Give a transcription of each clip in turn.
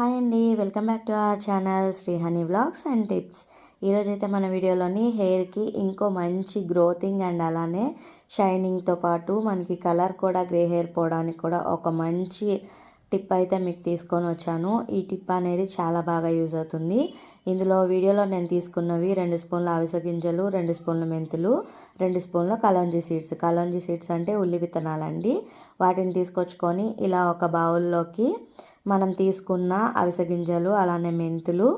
Hi అండి. Welcome back to our channel Shri honey vlogs and tips. ఈరోజైతే మన వీడియోలోని హెయిర్కి ఇంకో మంచి గ్రోతింగ్ అండ్ అలానే షైనింగ్తో పాటు మనకి కలర్ కూడా గ్రే హెయిర్ పోవడానికి కూడా ఒక మంచి టిప్ అయితే మీకు తీసుకొని వచ్చాను. ఈ టిప్ అనేది చాలా బాగా యూజ్ అవుతుంది. ఇందులో వీడియోలో నేను తీసుకున్నవి రెండు స్పూన్ల అవిసె గింజలు రెండు స్పూన్ల మెంతులు రెండు స్పూన్ల కలంజీ సీడ్స్. కలంజీ సీడ్స్ అంటే ఉల్లి విత్తనాలండి వాటిని తీసుకొచ్చుకొని ఇలా ఒక బౌల్లోకి మనం తీసుకున్న అవిసె గింజలు అలానే మెంతులు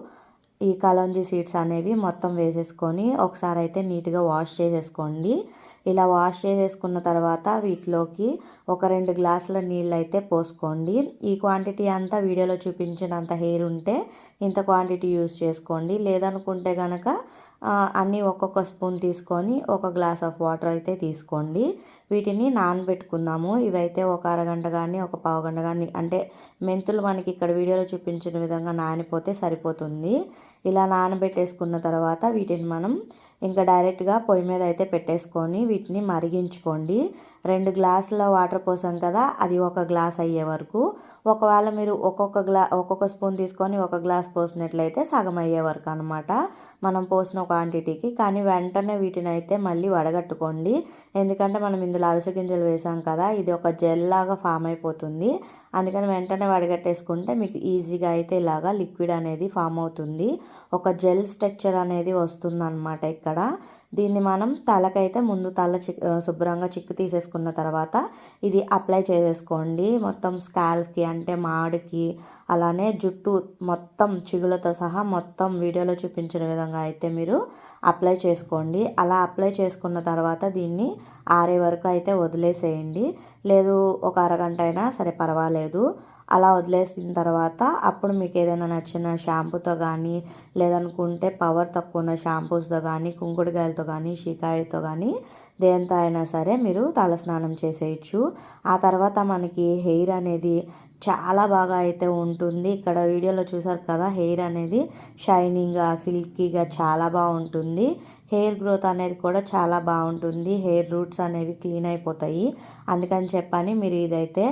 ఈ కలంజీ సీడ్స్ అనేవి మొత్తం వేసేసుకొని ఒకసారి అయితే నీట్గా వాష్ చేసేసుకోండి. ఇలా వాష్ చేసేసుకున్న తర్వాత వీటిలోకి ఒక రెండు గ్లాసుల నీళ్ళు అయితే పోసుకోండి. ఈ క్వాంటిటీ అంతా వీడియోలో చూపించినంత హెయిర్ ఉంటే ఇంత క్వాంటిటీ యూస్ చేసుకోండి. లేదనుకుంటే కనుక అన్నీ ఒక్కొక్క స్పూన్ తీసుకొని ఒక గ్లాస్ ఆఫ్ వాటర్ అయితే తీసుకోండి. వీటిని నానబెట్టుకుందాము. ఇవైతే ఒక అరగంట కానీ ఒక పావు గంట కానీ అంటే మెంతులు మనకి ఇక్కడ వీడియోలో చూపించిన విధంగా నానిపోతే సరిపోతుంది. ఇలా నానబెట్టేసుకున్న తర్వాత వీటిని మనం ఇంకా డైరెక్ట్గా పొయ్యి మీద అయితే పెట్టేసుకొని వీటిని మరిగించుకోండి. రెండు గ్లాసుల వాటర్ పోసాం కదా అది ఒక గ్లాస్ అయ్యే వరకు. ఒకవేళ మీరు ఒక్కొక్క గ్లా ఒక్కొక్క స్పూన్ తీసుకొని ఒక గ్లాస్ పోసినట్లయితే సగం అయ్యే వరకు అనమాట మనం పోసిన క్వాంటిటీకి కానీ వెంటనే వీటిని అయితే మళ్ళీ వడగట్టుకోండి. ఎందుకంటే మనం ఇందులో అవిసె గింజలు వేసాం కదా ఇది ఒక జెల్ లాగా ఫామ్ అయిపోతుంది. అందుకని వెంటనే వడగట్టేసుకుంటే మీకు ఈజీగా అయితే ఇలాగా లిక్విడ్ అనేది ఫామ్ అవుతుంది. ఒక జెల్ స్ట్రక్చర్ అనేది వస్తుందన్నమాట ఇక్కడ. దీన్ని మనం తలకైతే ముందు తల చి శుభ్రంగా చిక్కు తీసేసుకున్న తర్వాత ఇది అప్లై చేసేసుకోండి మొత్తం స్కాల్ఫ్కి అంటే మాడికి అలానే జుట్టు మొత్తం చిగులతో సహా మొత్తం వీడియోలో చూపించిన విధంగా అయితే మీరు అప్లై చేసుకోండి. అలా అప్లై చేసుకున్న తర్వాత దీన్ని ఆరే వరకు అయితే వదిలేసేయండి. లేదు ఒక అరగంట అయినా సరే పర్వాలేదు. అలా వదిలేసిన తర్వాత అప్పుడు మీకు ఏదైనా నచ్చిన షాంపూతో కానీ లేదనుకుంటే పవర్ తక్కువ ఉన్న షాంపూస్తో కానీ కుంకుడుకాయలతో కానీ షికాయతో కానీ దేంతో అయినా సరే మీరు తలస్నానం చేసేయచ్చు. ఆ తర్వాత మనకి హెయిర్ అనేది చాలా బాగా అయితే ఉంటుంది. ఇక్కడ వీడియోలో చూసారు కదా హెయిర్ అనేది షైనింగ్గా సిల్కీగా చాలా బాగుంటుంది. హెయిర్ గ్రోత్ అనేది కూడా చాలా బాగుంటుంది. హెయిర్ రూట్స్ అనేవి క్లీన్ అయిపోతాయి. అందుకని చెప్పని మీరు ఇదైతే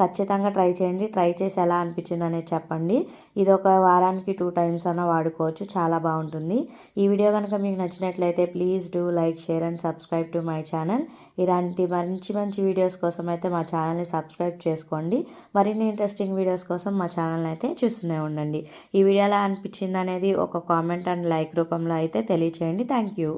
ఖచ్చితంగా ట్రై చేయండి. ట్రై చేసి ఎలా అనిపించింది అనేది చెప్పండి. ఇది ఒక వారానికి టూ టైమ్స్ అన్న వాడుకోవచ్చు. చాలా బాగుంటుంది. ఈ వీడియో కనుక మీకు నచ్చినట్లయితే please do like share and subscribe to my channel. ఇలాంటి మంచి మంచి వీడియోస్ కోసం అయితే మా ఛానల్ని సబ్స్క్రైబ్ చేసుకోండి. మరిన్ని ఇంట్రెస్టింగ్ వీడియోస్ కోసం మా ఛానల్ని అయితే చూస్తూనే ఉండండి. ఈ వీడియో ఎలా అనిపించింది అనేది ఒక కామెంట్ అండ్ లైక్ రూపంలో అయితే తెలియచేయండి. Thank you.